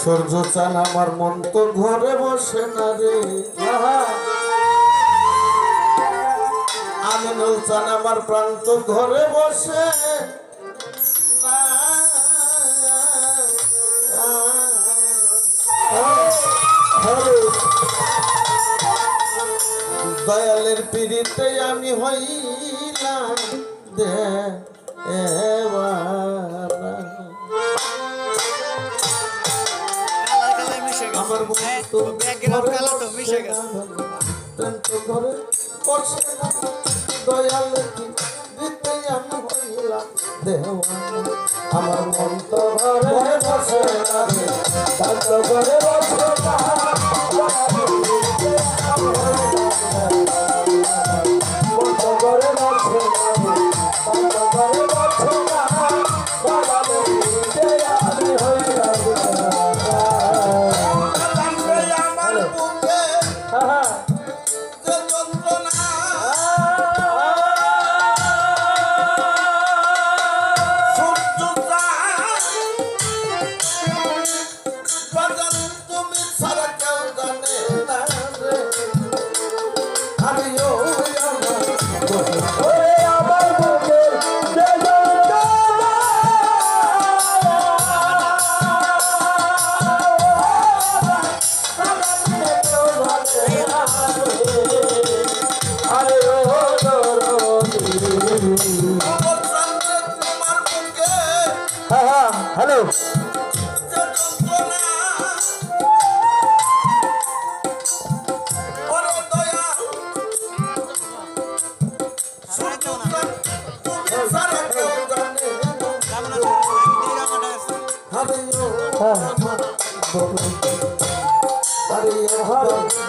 সূর্য চান আমার মন তো ঘরে বসে না রে। আমি চান আমার প্রান্ত ঘরে বসে। দয়ালের পীড়িতে আমি হইলাম দেওয়া আমার তো ঘরে বসে দয়াল আমি আমার মন তো ঘরে বসে হ্যালো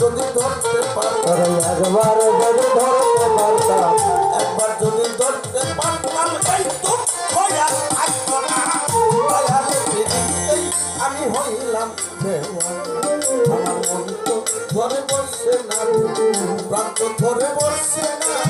যদি ধরতে পারো একবার যদি ধরতে পারতাম এবার যদি ধরতে আমি হইলাম আমার মন তো ধরে বসে না প্রান্ত ধরে বসে না।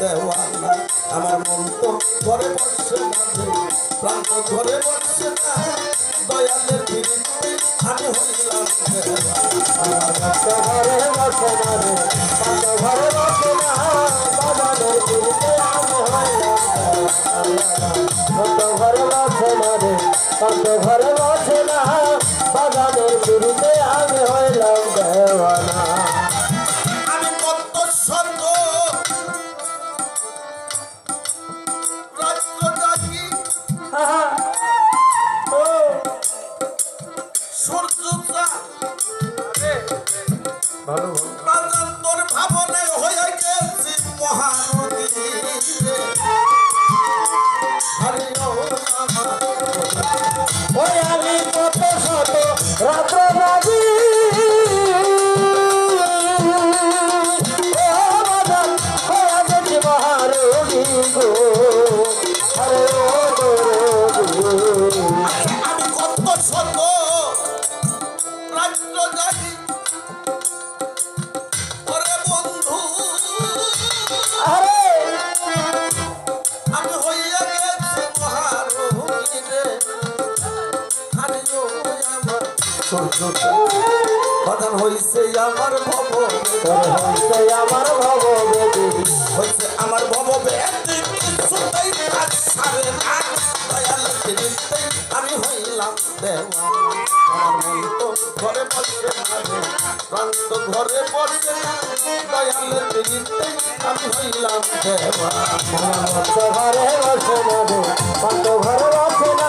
দেওয়ানা আমার মন তো ঘরে বসছে না প্রাণ তো ঘরে বসছে না দয়ালের বিরুদ্ধে আমি হইলাম ঘরে বসে না রে ঘরে বসে না বাবা আমি হইলাম ভরে সূর্য হইছে আমার ভব তোর আমার ভব হইছে আমার ভব আমি হইলাম দেওয়া আমার মন ঘরে বসে ঘরে বসে দয়াল আমি হইলাম দেওয়া ঘরে বসে ঘরে বসে না।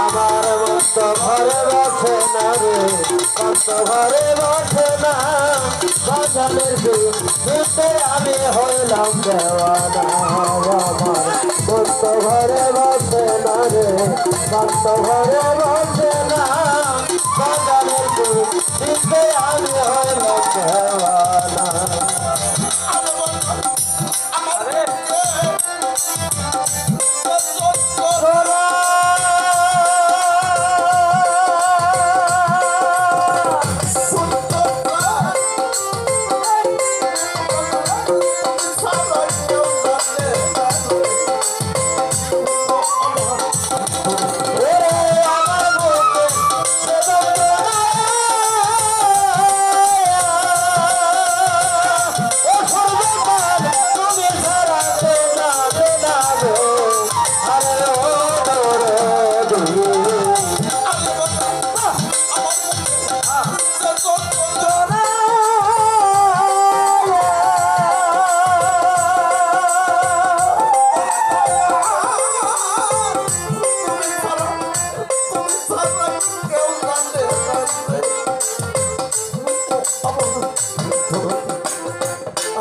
আমার মত ঘরে বাসে না রে, কত ঘরে বাসে না। বাজানের দিতে আমি হইলাম দেওয়ানা, আমার মত ঘরে বাসে না রে, কত ঘরে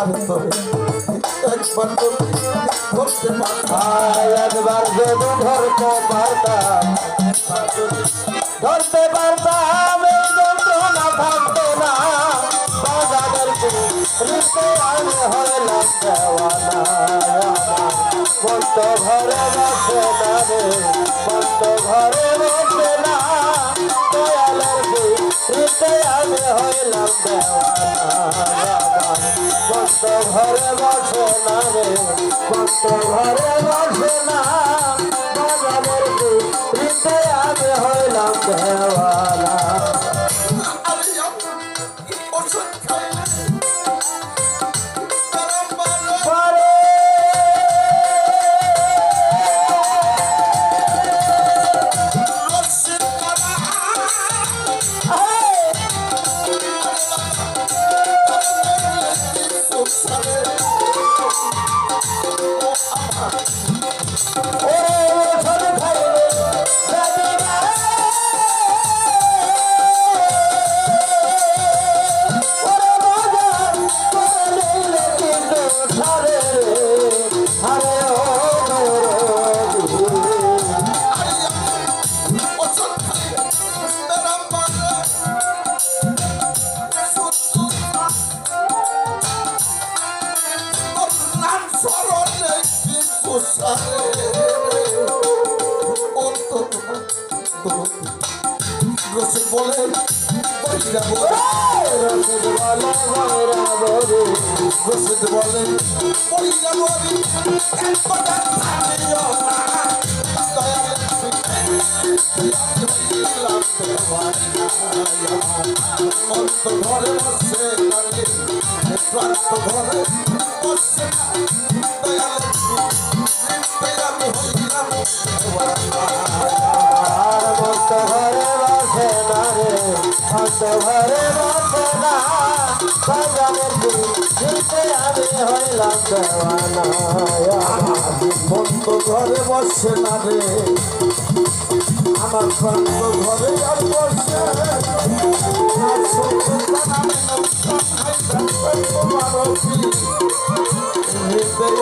তোরে একবার ধরতে পারতাম একবার যদি ধরতে পারতাম ধরতে পারতাম এই যন্ত্রণা থাকতো না বাজারের রিতে আমি হইলাম দেওয়ানা কত ঘরে বসে না রিতে আমি হইলাম কত ঘরে বসে না রে কত ঘরে বসে না বাজারের রিতে আমি হইলাম দেওয়ানা বলে কইরা বলে বরে রসিদ বলে কইরা বলি এক কথা অন্ত ঘরে বসে প্রান্ত ঘরে বসে ঘরে বসে না রে অন্ত ঘরে বসে না দিতে আমি হইলাম দেওয়ানা বসে না রে আমার প্রান্ত ঘরে বসে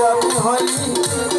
আমি হই